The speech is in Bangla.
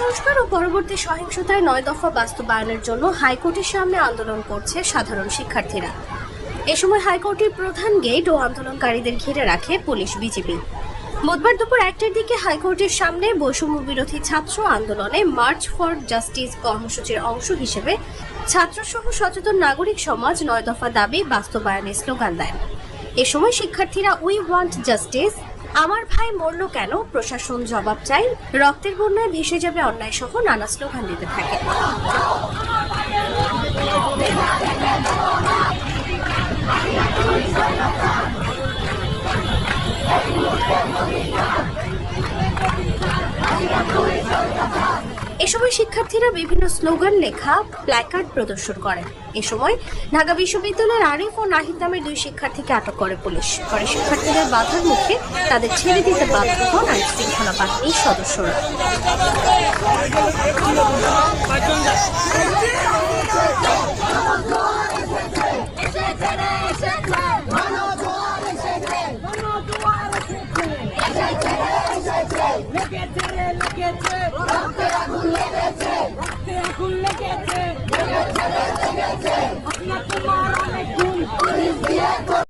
সংস্কার ও পরবর্তী সহিংসতায় নয় দফা বাস্তবায়নের জন্য হাইকোর্টের সামনে আন্দোলন করছে সাধারণ শিক্ষার্থীরা। এ সময় হাইকোর্টের প্রধান গেট ও আন্দোলনকারীদের ঘিরে রাখে পুলিশ বিজেপি বুধবার দুপুর একটার দিকে হাইকোর্টের সামনে বৈষম্য বিরোধী ছাত্র আন্দোলনে মার্চ ফর জাস্টিস কর্মসূচির অংশ হিসেবে ছাত্রসহ সচেতন নাগরিক সমাজ নয় দফা দাবি বাস্তবায়নের স্লোগান দেন এ সময় শিক্ষার্থীরা উই ওয়ান্ট জাস্টিস আমার ভাই মরলো কেন? প্রশাসন জবাব চাই রক্তের বন্যায় ভেসে যাবে অন্যায় সহ নানা স্লোগান দিতে থাকে। এ সময় শিক্ষার্থীরা বিভিন্ন স্লোগান, লেখা, প্ল্যাকার্ড প্রদর্শন করেন এ সময় ঢাকা বিশ্ববিদ্যালয়ের আরিফ ও নাহিদ নামের দুই শিক্ষার্থীকে আটক করে পুলিশ। পরে শিক্ষার্থীদের বাধার মুখে তাদের ছেড়ে দিতে বাধ্য হন আইন শৃঙ্খলা বাহিনীর সদস্যরা। Olimpiacos.